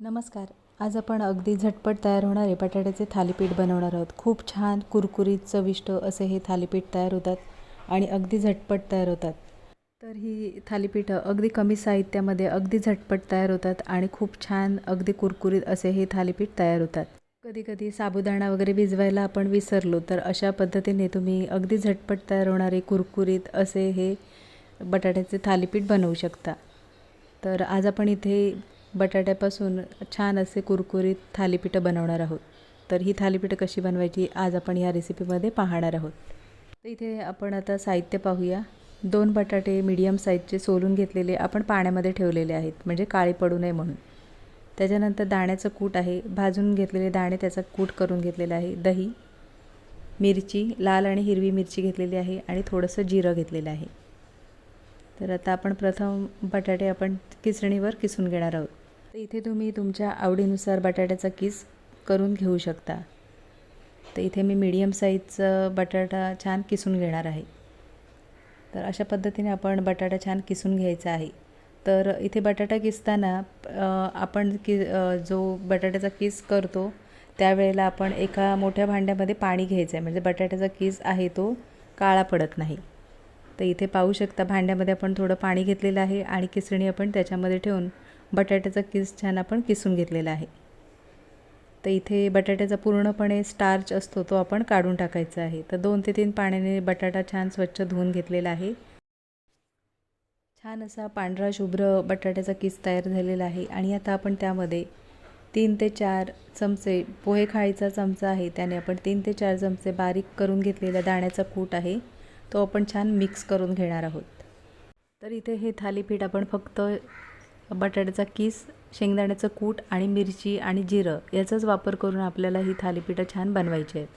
नमस्कार. आज आपण अगदी झटपट तयार होणारे बटाट्याचे थालीपीठ बनवणार आहोत. खूप छान कुरकुरीत चविष्ट असे हे थालीपीठ तयार होतात आणि अगदी झटपट तयार होतात. तर ही थालीपीठं अगदी कमी साहित्यामध्ये अगदी झटपट तयार होतात आणि खूप छान अगदी कुरकुरीत असे हे थालीपीठ तयार होतात. कधी कधी साबुदाणा वगैरे भिजवायला आपण विसरलो तर अशा पद्धतीने तुम्ही अगदी झटपट तयार होणारे कुरकुरीत असे हे बटाट्याचे थालीपीठ बनवू शकता. तर आज आपण इथे बटाट्यापासून छान असे कुरकुरीत थालीपीठं बनवणार आहोत. तर ही थालीपीठं कशी बनवायची आज आपण ह्या रेसिपीमध्ये पाहणार आहोत. तर इथे आपण आता साहित्य पाहूया. दोन बटाटे मीडियम साईजचे सोलून घेतलेले आपण पाण्यामध्ये ठेवलेले आहेत म्हणजे काळी पडू नये म्हणून. त्याच्यानंतर दाण्याचं कूट आहे. भाजून घेतलेले दाणे त्याचा कूट करून घेतलेला आहे. दही मिरची लाल आणि हिरवी मिरची घेतलेली आहे आणि थोडंसं जिरं घेतलेलं आहे. तर आता आपण प्रथम बटाटे आपण किसणीवर किसून घेणार आहोत. तर इथे तुम्ही तुमच्या आवडीनुसार बटाट्याचा किस करून घेऊ शकता. तर इथे मी मीडियम साईजचं बटाटा छान किसून घेणार आहे. तर अशा पद्धतीने आपण बटाटा छान किसून घ्यायचा आहे. तर इथे बटाटा किसताना आपण कि जो बटाट्याचा किस करतो त्यावेळेला आपण एका मोठ्या भांड्यामध्ये पाणी घ्यायचं आहे. म्हणजे बटाट्याचा किस आहे तो काळा पडत नाही. तर इथे पाहू शकता भांड्यामध्ये आपण थोडं पाणी घेतलेलं आहे आणि किसणी आपण त्याच्यामध्ये ठेवून बटाट्याचा किस छान आपण किसून घेतलेला आहे. तर इथे बटाट्याचा पूर्णपणे स्टार्च असतो तो आपण काढून टाकायचा आहे. तर दोन ते तीन पाण्याने बटाटा छान स्वच्छ धुवून घेतलेला आहे. छान असा पांढरा शुभ्र बटाट्याचा किस तयार झालेला आहे. आणि आता आपण त्यामध्ये तीन ते चार चमचे पोहे खाळीचा चमचा आहे. त्याने आपण तीन ते चार चमचे बारीक करून घेतलेला दाण्याचा कूट आहे. तो आपण छान मिक्स करून घेणार आहोत. तर इथे हे थालीपीठ आपण फक्त बटाट्याचा किस शेंगदाण्याचं कूट आणि मिरची आणि जिरं याचाच वापर करून आपल्याला ही थालीपीठं छान बनवायची आहेत.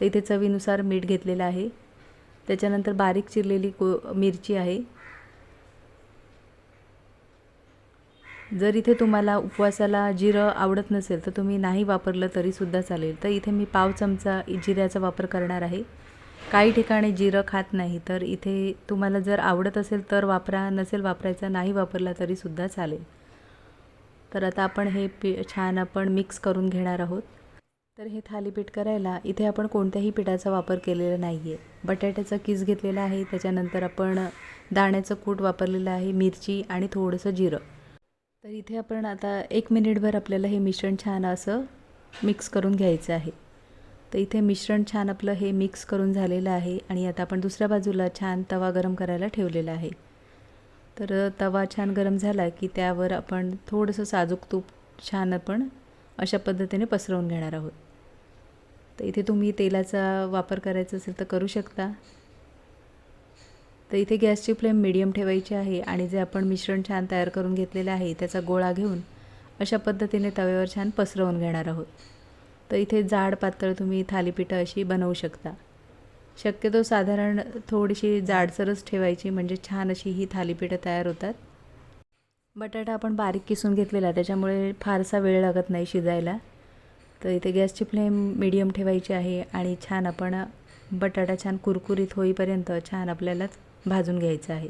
तर इथे चवीनुसार मीठ घेतलेलं आहे. त्याच्यानंतर बारीक चिरलेली को मिरची आहे. जर इथे तुम्हाला उपवासाला जिरं आवडत नसेल तर तुम्ही नाही वापरलं तरीसुद्धा चालेल. तर इथे मी पाव चमचा जिऱ्याचा वापर करणार आहे. काही ठिकाणी जिरं खात नाही तर इथे तुम्हाला जर आवडत असेल तर वापरा नसेल वापरायचा नाही वापरला तरीसुद्धा चालेल. तर आता आपण हे पी छान आपण मिक्स करून घेणार आहोत. तर हे थालीपीठ करायला इथे आपण कोणत्याही पिठाचा वापर केलेला नाही आहे बटाट्याचा किस घेतलेला आहे त्याच्यानंतर आपण दाण्याचं कूट वापरलेलं आहे मिरची आणि थोडंसं जिरं. तर इथे आपण आता एक मिनिटभर आपल्याला हे मिश्रण छान असं मिक्स करून घ्यायचं आहे. तर इथे मिश्रण छान आपलं हे मिक्स करून झालेलं आहे आणि आता आपण दुसऱ्या बाजूला छान तवा गरम करायला ठेवलेला आहे. तर तवा छान गरम झाला की त्यावर आपण थोडंसं साजूक तूप छान आपण अशा पद्धतीने पसरवून घेणार आहोत. तर इथे तुम्ही तेलाचा वापर करायचा असेल तर करू शकता. तर इथे गॅसची फ्लेम मिडियम ठेवायची आहे आणि जे आपण मिश्रण छान तयार करून घेतलेलं आहे त्याचा गोळा घेऊन अशा पद्धतीने तव्यावर छान पसरवून घेणार आहोत. तर इथे जाड पातळ तुम्ही थालीपीठं अशी बनवू शकता. शक्यतो साधारण थोडीशी जाडसरच ठेवायची म्हणजे छान अशी ही थालीपीठं तयार होतात. बटाटा आपण बारीक किसून घेतलेला त्याच्यामुळे फारसा वेळ लागत नाही शिजायला. तर इथे गॅसची फ्लेम मिडियम ठेवायची आहे आणि छान आपण बटाटा छान कुरकुरीत होईपर्यंत छान आपल्याला भाजून घ्यायचं आहे.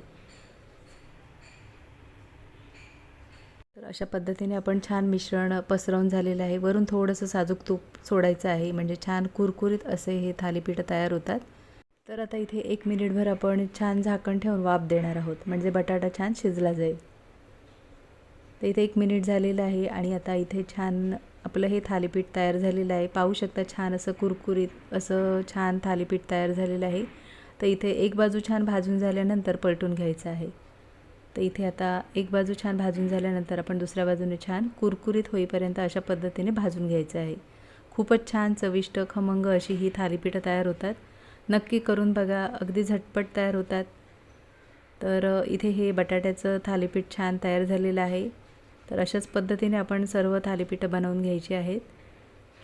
तर अशा पद्धतीने आपण छान मिश्रण पसरवून झालेलं आहे. वरून थोडंसं साजूक तूप सोडायचं आहे. म्हणजे छान कुरकुरीत असे हे थालीपीठं तयार होतात. तर आता इथे एक मिनिटभर आपण छान झाकण ठेवून वाफ देणार आहोत. म्हणजे बटाटा छान शिजला जाईल. तर इथे एक मिनिट झालेलं आहे आणि आता इथे छान आपलं हे थालीपीठ तयार झालेलं आहे. पाहू शकता छान असं कुरकुरीत असं छान थालीपीठ तयार झालेलं आहे. तर इथे एक बाजू छान भाजून झाल्यानंतर पलटून घ्यायचं आहे. तर इथे आता एक बाजू छान भाजून झाल्यानंतर आपण दुसऱ्या बाजूने छान कुरकुरीत होईपर्यंत अशा पद्धतीने भाजून घ्यायचं आहे. खूपच छान चविष्ट खमंग अशी ही थालीपीठं तयार होतात. नक्की करून बघा अगदी झटपट तयार होतात. तर इथे हे बटाट्याचं थालीपीठ छान तयार झालेलं आहे. तर अशाच पद्धतीने आपण सर्व थालीपीठं बनवून घ्यायची आहेत.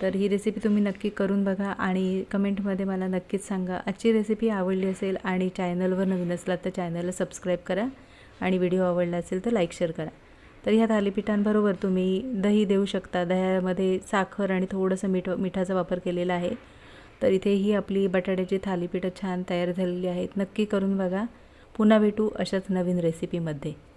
तर ही रेसिपी तुम्ही नक्की करून बघा आणि कमेंटमध्ये मला नक्कीच सांगा. आजची रेसिपी आवडली असेल आणि चॅनलवर नवीन असलात तर चॅनलला सबस्क्राईब करा. आणि व्हिडिओ आवडला असेल तर लाईक शेअर करा. तर ह्या थालीपीठांबरोबर तुम्ही दही देऊ शकता. दह्यामध्ये साखर आणि थोडंसं मीठ मिठाचा वापर केलेला आहे. तर इथे ही आपली बटाट्याची थालीपीठं छान तयार झालेली आहेत. नक्की करून बघा. पुन्हा भेटू अशाच नवीन रेसिपीमध्ये